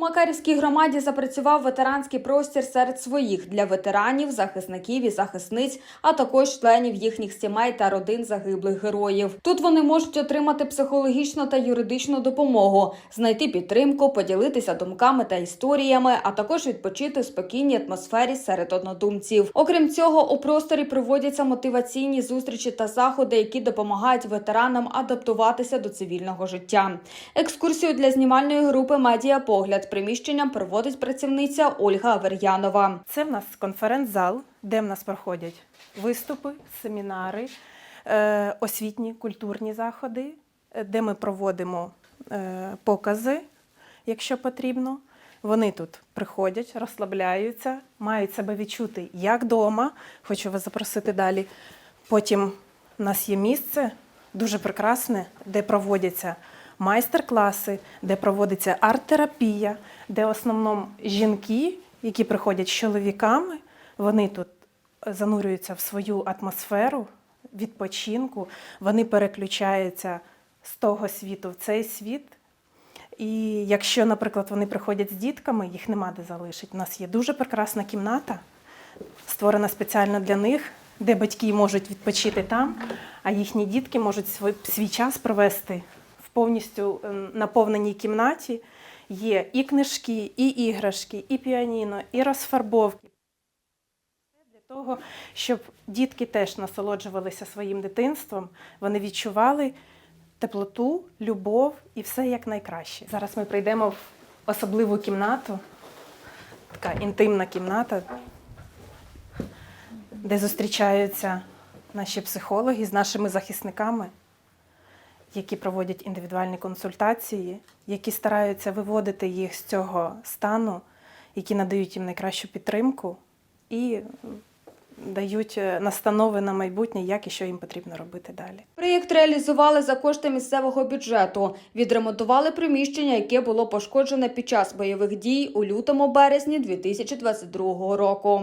Макарівській громаді запрацював ветеранський простір серед своїх для ветеранів, захисників і захисниць, а також членів їхніх сімей та родин загиблих героїв. Тут вони можуть отримати психологічну та юридичну допомогу, знайти підтримку, поділитися думками та історіями, а також відпочити в спокійній атмосфері серед однодумців. Окрім цього, у просторі проводяться мотиваційні зустрічі та заходи, які допомагають ветеранам адаптуватися до цивільного життя. Екскурсію для знімальної групи Медіапогляд приміщенням проводить працівниця Ольга Авер'янова. Це в нас конференц-зал, де в нас проходять виступи, семінари, е, освітні культурні заходи, е, де ми проводимо е, покази, якщо потрібно. Вони тут приходять, розслабляються, мають себе відчути як вдома. Хочу вас запросити далі. Потім у нас є місце дуже прекрасне, де проводяться майстер-класи, де проводиться арт-терапія, де в основному жінки, які приходять з чоловіками, вони тут занурюються в свою атмосферу відпочинку, вони переключаються з того світу в цей світ. І якщо, наприклад, вони приходять з дітками, їх нема де залишити. У нас є дуже прекрасна кімната, створена спеціально для них, де батьки можуть відпочити там, а їхні дітки можуть свій, час провести повністю е, наповненій кімнаті. Є і книжки, і іграшки, і піаніно, і розфарбовки. Для того, щоб дітки теж насолоджувалися своїм дитинством, вони відчували теплоту, любов і все як найкраще. Зараз ми прийдемо в особливу кімнату, така інтимна кімната, де зустрічаються наші психологи з нашими захисниками, які проводять індивідуальні консультації, які стараються виводити їх з цього стану, які надають їм найкращу підтримку і дають е, настанови на майбутнє, як і що їм потрібно робити далі. Проєкт реалізували за кошти місцевого бюджету. Відремонтували приміщення, яке було пошкоджене під час бойових дій у лютому березні 2022 року.